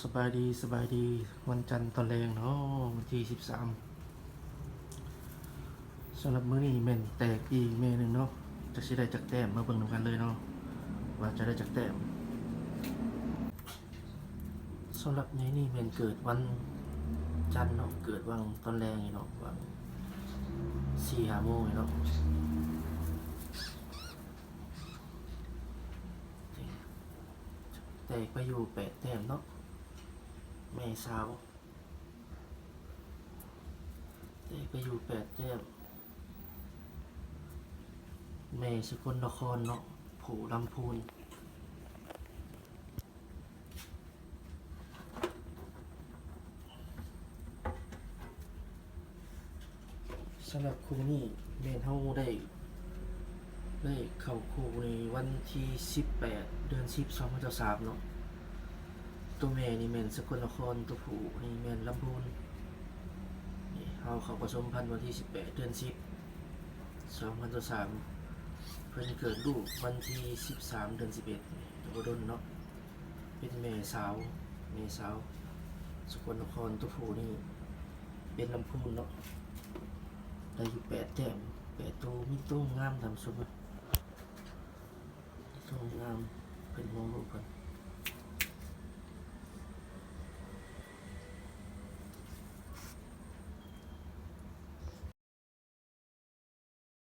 สบายดีสบายดีวันจันทร์ตอนแรงเนาะวันที่สิบสามสำหรับมื้อนี้แม่นแตกอีกเมหนึ่งเนาะจะสิได้จักแต้มมาเบิ่งนำกันเลยเนาะว่าจะได้จักแต้มสำหรับในนี่แม่นเกิดวันจันทร์เนาะเกิดวันตอนแรงเนาะวันสี่ห้าโมงเนาะแตกไปอยู่แปดแต้มเนาะ แม่สาวแตกไปอยู่แปดแต้มแม่สกลนครเนาะผูลำพูนสำหรับครูนี่แม่นเฮาได้ได้เข้าครูในวันที่ 18 เดือน 10 2023เนาะ ตัวแม่นี่แม่นสกลนครตัวผู้นี่แม่นลำพูนนี่เฮาเข้าผสมพันธุ์วันที่ 18 เดือน 10 2023เพิ่นเกิดลูกวันที่ 13 เดือน 11ตัวดนเนาะเป็นแม่สาวแม่สาวสกลนครตัวผู้นี่เป็นลำพูนเนาะได้อยู่แปดแต้มแปดตัวมีตัวงามทำสุดเลยตัวงามเป็นหัวลูกกัน